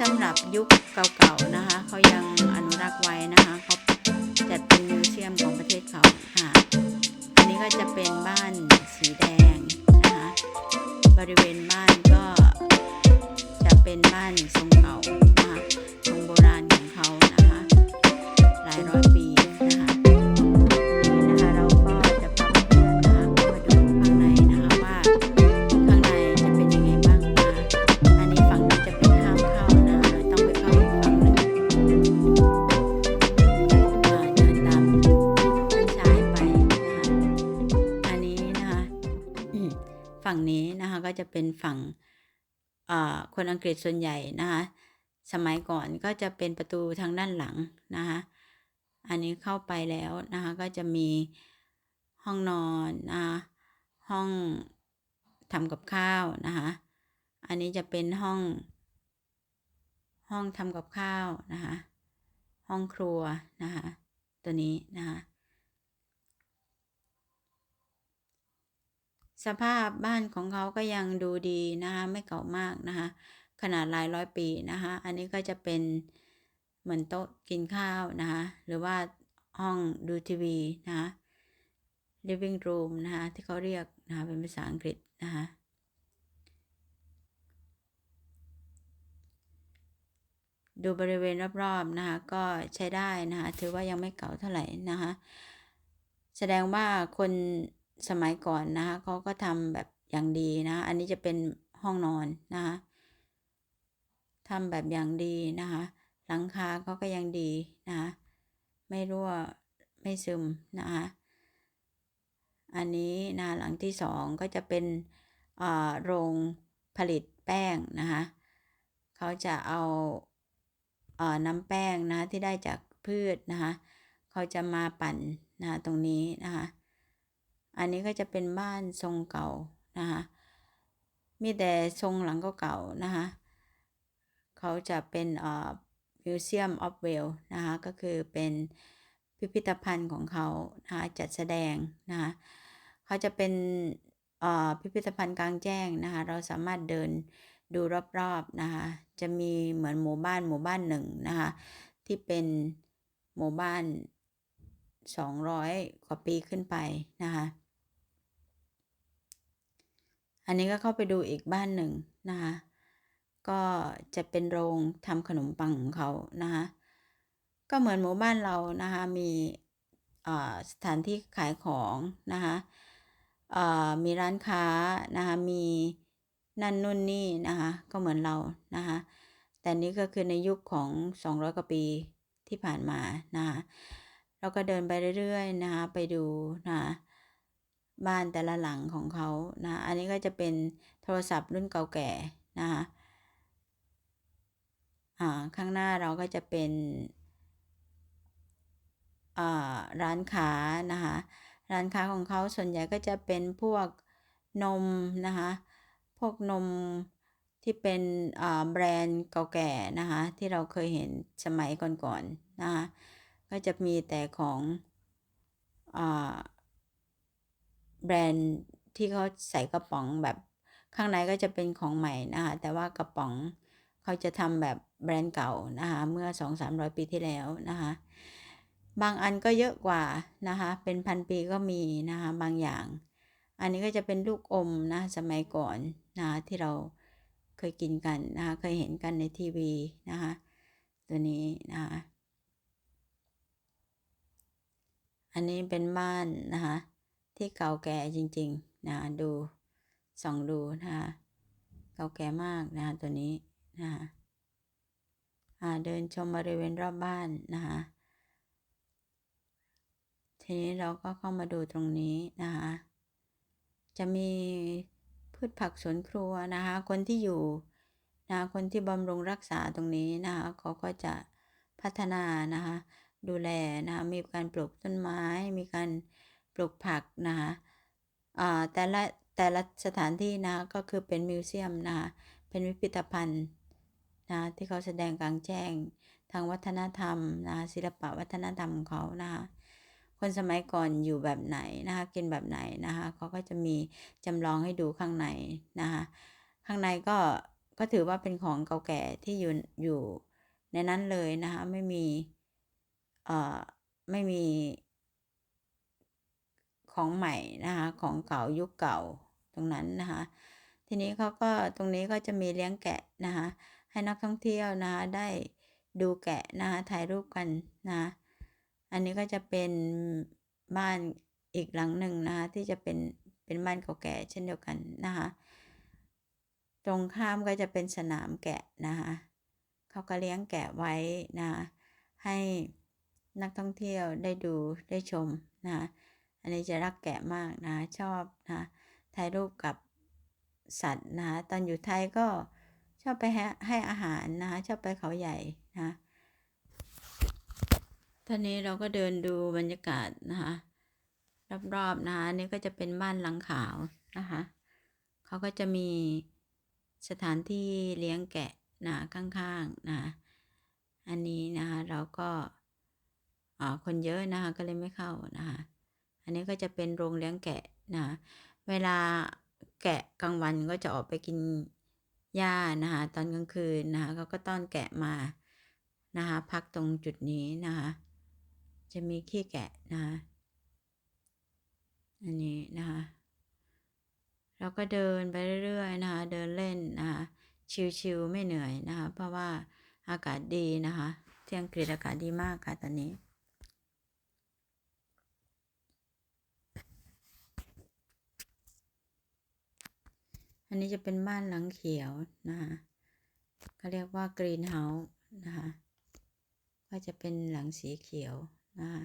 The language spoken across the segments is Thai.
สำหรับยุคเก่าๆนะคะเขายังอนุรักษ์ไว้นะคะเขาจัดเป็นมิวเซียมของประเทศเขาค่ะ อันนี้ก็จะเป็นบ้านสีแดงนะคะบริเวณบ้านก็จะเป็นบ้านทรงเก่านะคะทรงโบราณของเขานะคะหลายร้อยปี เป็นฝั่งคนอังกฤษส่วนใหญ่นะคะสมัยก่อนก็จะเป็นประตูทางด้านหลังนะคะอันนี้เข้าไปแล้วนะคะก็จะมีห้องนอนนะคะห้องทำกับข้าวนะคะอันนี้จะเป็นห้อง ห้องทำกับข้าวนะคะห้องครัวนะคะตัวนี้นะคะ สภาพบ้านของเขาก็ยังดูดีนะคะไม่เก่ามากนะคะขนาดหลายร้อยปีนะคะอันนี้ก็จะเป็นเหมือนโต๊ะกินข้าวนะคะหรือว่าห้องดูทีวีนะคะ living room นะคะที่เขาเรียกนะคะเป็นภาษาอังกฤษนะคะดูบริเวณรอบๆนะคะก็ใช้ได้นะคะถือว่ายังไม่เก่าเท่าไหร่นะคะแสดงว่าคน สมัยก่อนนะคะเขาก็ทำแบบอย่างดีนะ อันนี้จะเป็นห้องนอนนะคะทำแบบอย่างดีนะคะหลังคาเขาก็ยังดีนะคะไม่รั่วไม่ซึมนะคะอันนี้นะหลังที่สองก็จะเป็นอ่าโรงผลิตแป้งนะคะเขาจะเอาเอ่อน้ำแป้งนะที่ได้จากพืชนะคะเขาจะมาปั่นนะตรงนี้นะคะ อันนี้ก็จะเป็นบ้านทรงเก่านะคะมีแต่ทรงหลังเก่าๆนะคะเขาจะเป็นเอ่อ Museum of Wales นะคะก็คือเป็นพิพิธภัณฑ์ของเขานะคะจัดแสดงนะคะเขาจะเป็นเอ่อพิพิธภัณฑ์กลางแจ้งนะคะเราสามารถเดินดูรอบๆนะคะจะมีเหมือนหมู่บ้านหมู่บ้านหนึ่งนะคะที่เป็นหมู่บ้าน 200 กว่าปีขึ้นไปนะคะ อันนี้ก็เข้าไปดูอีกบ้านหนึ่งนะคะ ก็จะเป็นโรงทำขนมปังของเขานะคะ ก็เหมือนหมู่บ้านเรานะคะ มีสถานที่ขายของนะคะมีร้านค้านะคะ มีนั่นนู่นนี่นะคะ ก็เหมือนเรานะคะ แต่นี้ก็คือในยุคของ 200 กว่าปีที่ผ่านมานะคะเราก็เดินไปเรื่อยๆนะคะ ไปดูนะคะ บ้านแต่ละหลังของเขานะ อันนี้ก็จะเป็นโทรศัพท์รุ่นเก่าแก่นะคะอ่าข้างหน้าเราก็จะเป็นอ่าร้านค้านะคะ ร้านค้าของเขาส่วนใหญ่ก็จะเป็นพวกนมนะคะ พวกนมที่เป็นอ่าแบรนด์เก่าแก่นะคะ ที่เราเคยเห็นสมัยก่อนๆนะคะ ก็จะมีแต่ของอ่า แบรนด์ที่เขาใส่กระป๋องแบบข้างในก็จะเป็นของใหม่นะคะ แต่ว่ากระป๋องเขาจะทำแบบแบรนด์เก่านะคะ เมื่อ 2-300 ปีที่แล้วนะคะ บางอันก็เยอะกว่านะคะ เป็นพันปีก็มีนะคะบางอย่าง อันนี้ก็จะเป็นลูกอมนะสมัยก่อนนะคะที่เราเคยกินกันนะคะ เคยเห็นกันในทีวีนะคะ ตัวนี้นะคะ อันนี้เป็นบ้านนะคะ ที่เก่าแก่จริงๆนะดูส่องดูนะคะเก่าแก่มากนะคะตัวนี้นะคะเดินชมบริเวณรอบบ้านนะคะทีนี้เราก็เข้ามาดูตรงนี้นะคะจะมีพืชผักสวนครัวนะคะ คนที่อยู่นะคะคนที่บำรุงรักษาตรงนี้นะคะเขาก็จะพัฒนานะคะดูแลนะคะมีการปลูกต้นไม้ มีการ ปลูกผักนะคะอ่าแต่ละแต่ละสถานที่นะคะก็คือเป็นมิวเซียมนะคะเป็นพิพิธภัณฑ์นะที่เขาแสดงกลางแจ้งทางวัฒนธรรมนะศิลปะวัฒนธรรมของเขานะคะคนสมัยก่อนอยู่แบบไหนนะคะกินแบบไหนนะคะเขาก็จะมีจำลองให้ดูข้างในนะคะข้างในก็ก็ถือว่าเป็นของเก่าแก่ที่อยู่อยู่ในนั้นเลยนะคะไม่มีเอ่อไม่มี ของใหม่นะคะของเก่ายุคเก่าตรงนั้นนะคะ ทีนี้เขาก็ตรงนี้ก็จะมีเลี้ยงแกะนะคะให้นักท่องเที่ยวนะคะได้ดูแกะนะคะถ่ายรูปกันนะอันนี้ก็จะเป็นบ้านอีกหลังหนึ่งนะคะที่จะเป็นเป็นบ้านเก่าแก่เช่นเดียวกันนะคะตรงข้ามก็จะเป็นสนามแกะนะคะเขาก็เลี้ยงแกะไว้นะะให้นักท่องเที่ยวได้ดูได้ชมนะคะ อันนี้จะรักแกะมากนะชอบนะถ่ายรูปกับสัตว์นะตอนอยู่ไทยก็ชอบไปให้อาหารนะคะชอบไปเขาใหญ่นะตอนนี้เราก็เดินดูบรรยากาศนะคะรอบๆนะคะนี่ก็จะเป็นบ้านหลังขาวนะคะเขาก็จะมีสถานที่เลี้ยงแกะนะข้างๆนะอันนี้นะคะเราก็คนเยอะนะคะก็เลยไม่เข้านะคะ อันนี้ก็จะเป็นโรงเลี้ยงแกะนะเวลาแกะกลางวันก็จะออกไปกินหญ้านะคะตอนกลางคืนนะคะเขาก็ต้อนแกะมานะคะพักตรงจุดนี้นะคะจะมีขี้แกะนะคะอันนี้นะคะเราก็เดินไปเรื่อยๆนะคะเดินเล่นนะคะชิวๆไม่เหนื่อยนะคะเพราะว่าอากาศดีนะคะที่อังกฤษอากาศดีมากค่ะตอนนี้ อันนี้จะเป็นบ้านหลังเขียวนะคะเขาเรียกว่ากรีนเฮาส์นะคะก็จะเป็นหลังสีเขียวนะคะ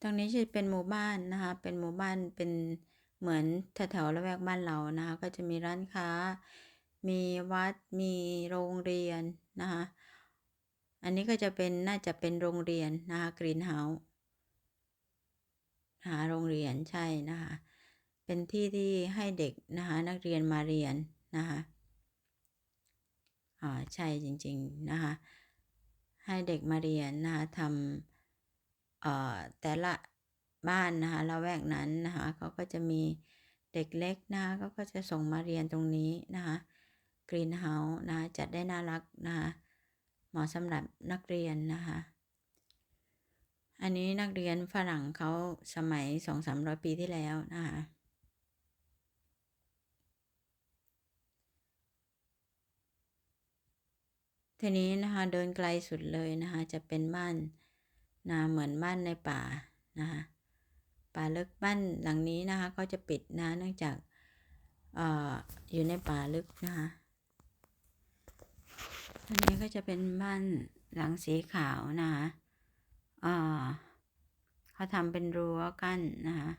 ตรงนี้จะเป็นหมู่บ้านนะคะ เป็นหมู่บ้านเป็นเหมือนแถวๆละแวกบ้านเรานะคะ ก็จะมีร้านค้า มีวัด มีโรงเรียนนะคะ อันนี้ก็จะเป็นน่าจะเป็นโรงเรียนนะคะกรีนเฮาส์ หาโรงเรียนใช่นะคะเป็นที่ที่ให้เด็กนะคะนักเรียนมาเรียนนะคะอ่าใช่จริงๆนะคะให้เด็กมาเรียนนะคะทำเอ่อแต่ละบ้านนะคะละแวกนั้นนะคะเขาก็จะมีเด็กเล็กนะคะเขาก็จะส่งมาเรียนตรงนี้นะคะกรีนเฮาส์นะคะจัดได้น่ารักนะคะเหมาะสำหรับนักเรียนนะคะ อันนี้นักเรียนฝรั่งเขาสมัยสองสามร้อยปีที่แล้วนะคะทีนี้นะคะเดินไกลสุดเลยนะคะจะเป็นบ้านนะเหมือนบ้านในป่านะคะป่าลึกบ้านหลังนี้นะคะก็จะปิดนะเนื่องจากออยู่ในป่าลึกนะคะอันนี้ก็จะเป็นบ้านหลังสีขาวนะคะ อ่าเขาทำเป็นรั้วกั้นนะคะ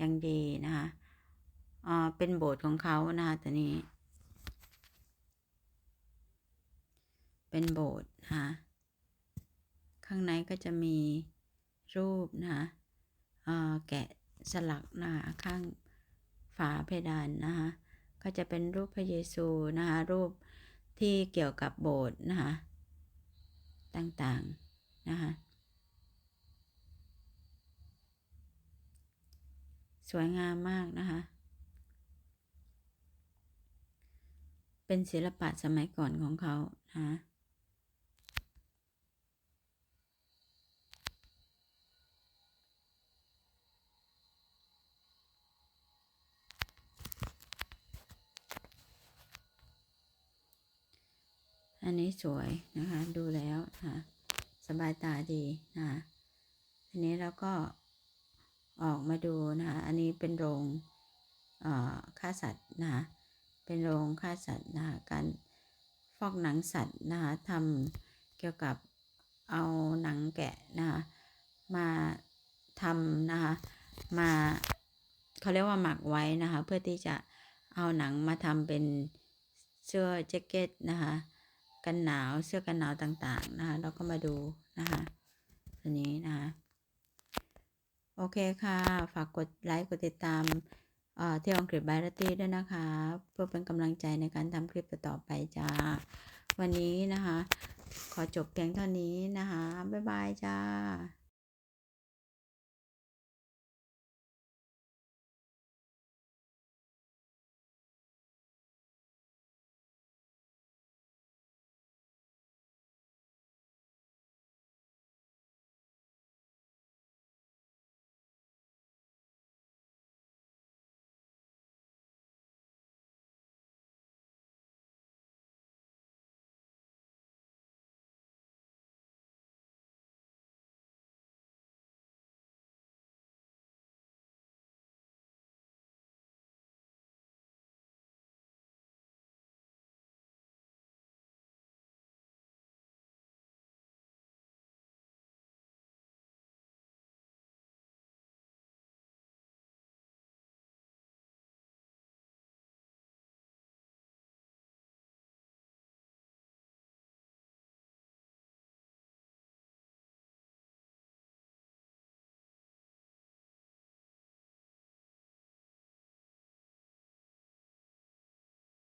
ย่างดีนะคะอ่าเป็นโบสถ์ของเขานะคะตัวนี้ เป็นโบสถ์นะคะข้างในก็จะมีรูปนะคะแกะสลักนะคะข้างฝาเพดานนะคะก็จะเป็นรูปพระเยซูนะคะรูปที่เกี่ยวกับโบสถ์นะคะต่างๆนะคะ สวยงามมากนะคะ เป็นศิลปะสมัยก่อนของเขานะอันนี้สวยนะคะ ดูแล้วนะสบายตาดีนะอันนี้แล้วก็ ออกมาดูนะคะอันนี้เป็นโรงฆ่าสัตว์นะคะเป็นโรงฆ่าสัตว์นะคะการฟอกหนังสัตว์นะคะทำเกี่ยวกับเอาหนังแกะนะคะมาทำนะคะมาเขาเรียกว่าหมักไว้นะคะเพื่อที่จะเอาหนังมาทำเป็นเสื้อแจ็คเก็ตนะคะกันหนาวเสื้อกันหนาวต่างๆนะคะเราก็มาดูนะคะตัวนี้นะคะ โอเคค่ะ ฝากกดไลค์กดติดตามเที่ยวอังกฤษบายรตี้ด้วยนะคะ เพื่อเป็นกำลังใจในการทำคลิปต่อไปจ้า วันนี้นะคะ ขอจบเพียงเท่านี้นะคะ บ๊ายบายจ้า